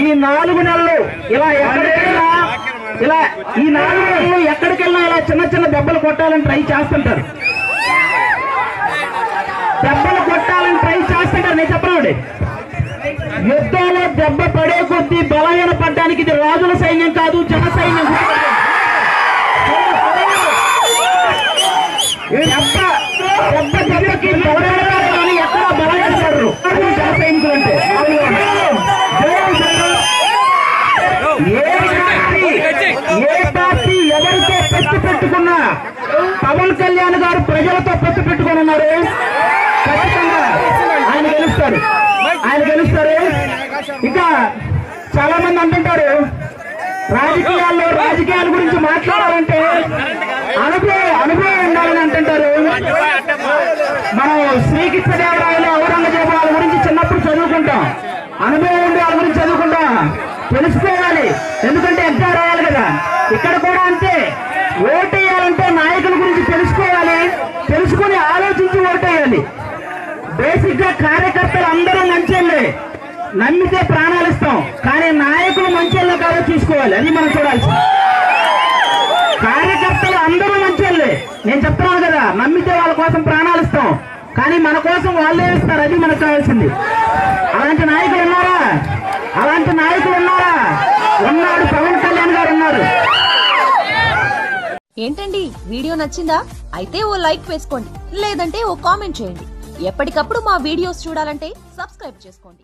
ఈ నాలుగు నెలలు ఇలా ఎక్కడికెళ్ళినా ఇలా ఈ నాలుగు నెలలు ఎక్కడికెళ్ళినా ఇలా చిన్న చిన్న దెబ్బలు కొట్టాలని ట్రై చేస్తుంటారు. దెబ్బలు కొట్టాలని ట్రై చేస్తుంటారు. నేను చెప్పనండి యుద్ధంలో దెబ్బ పడే కొద్దీ బలహీన పడ్డానికి ఇది రాజుల సైన్యం కాదు జన సైన్యం దెబ్బ దెబ్బ దెబ్బకి బలహీనపడరు కానీ ఎక్కడ బలహీనపడరు అది జన సైనికులు అంటే ఏ పార్టీ ఎవరితో పొత్తు పెట్టుకున్నా పవన్ కళ్యాణ్ గారు ప్రజలతో పొత్తు పెట్టుకొని ఉన్నారు ఖచ్చితంగా ఆయన గెలుస్తారు. ఆయన గెలుస్తారు. ఇంకా చాలా మంది అంటుంటారు రాజకీయాల్లో రాజకీయాల గురించి మాట్లాడాలంటే అనుభవం అనుభవం ఉండాలని అంటుంటారు. మనం శ్రీకృష్ణదేవరాయలు ఔరంగజేబు వాళ్ళ గురించి చిన్నప్పుడు చదువుకుంటాం అనుభవం ఉండి వాళ్ళ గురించి చదువుకుంటాం తెలుసుకోవాలి ఎందుకంటే ఎగ్జామ్ రాయాలి కదా. ఇక్కడ కూడా అంతే. ఓటేయాలంటే నాయకుల గురించి తెలుసుకోవాలి. తెలుసుకుని ఆలోచించి ఓటేయాలి బేసిక్గా కార్యకర్తలు అందరూ మంచోళ్ళే. నమ్మితే ప్రాణాలు ఇస్తాం. కానీ నాయకులు మంచోళ్ళో కాదో చూసుకోవాలి. అది మనం చూడాల్సి. కార్యకర్తలు అందరూ మంచోళ్ళే. నేను చెప్తున్నాను కదా నమ్మితే వాళ్ళ కోసం ప్రాణాలు ఇస్తాం. కానీ మన కోసం వాళ్ళే ఇస్తారు. అది మనకు కావాల్సింది. అలాంటి నాయకులు ఉన్నారా? అలాంటి నాయకులు ఉన్నారా? ఉన్నాడు పవన్ కళ్యాణ్ గారు ఉన్నారు. ఏంటండి? వీడియో నచ్చిందా? అయితే ఓ లైక్ వేసుకోండి. లేదంటే ఓ కామెంట్ చేయండి. ఎప్పటికప్పుడు మా వీడియోస్ చూడాలంటే సబ్స్క్రైబ్ చేసుకోండి.